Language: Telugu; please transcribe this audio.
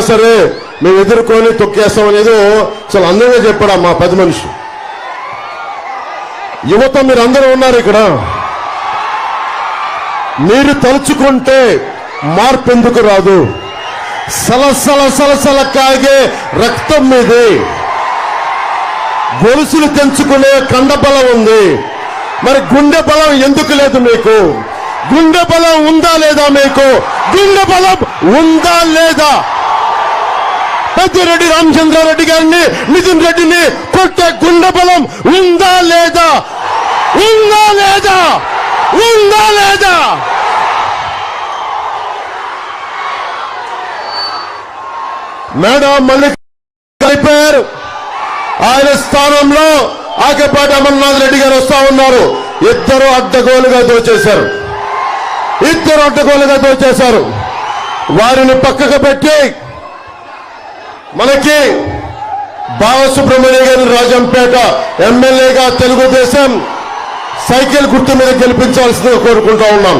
సరే మేము ఎదుర్కొని తొక్కేస్తాం అనేది చాలా అందంగా చెప్పాడు మా పది మనిషి. యువత మీరందరూ ఉన్నారు ఇక్కడ. మీరు తలుచుకుంటే మార్పు ఎందుకు రాదు? సలసల సలసల కాగే రక్తం మీది. గొలుసులు తెంచుకునే కండ బలం ఉంది. మరి గుండె బలం ఎందుకు లేదు మీకు? గుండె బలం ఉందా లేదా మీకు? గుండె బలం ఉందా లేదా? పెద్దిరెడ్డి రామచంద్రారెడ్డి గారిని నితిన్ రెడ్డిని కొట్టే గుండె బలం ఉందా లేదా? ఉందా లేదా? ఉందా లేదా? మేడం మల్లిక్ పేరు ఆయన స్థానంలో ఆకేపాటి అమర్నాథ్ రెడ్డి గారు వస్తా ఉన్నారు. ఇద్దరు అడ్డగోలుగా దోచేశారు. ఇద్దరు అడ్డగోలుగా దోచేశారు. వారిని పక్కకు పెట్టి మనకి బాలసుబ్రహ్మణ్య గారి రాజంపేట ఎమ్మెల్యేగా తెలుగుదేశం సైకిల్ గుర్తు మీద గెలిపించాల్సిందిగా కోరుకుంటా ఉన్నాం.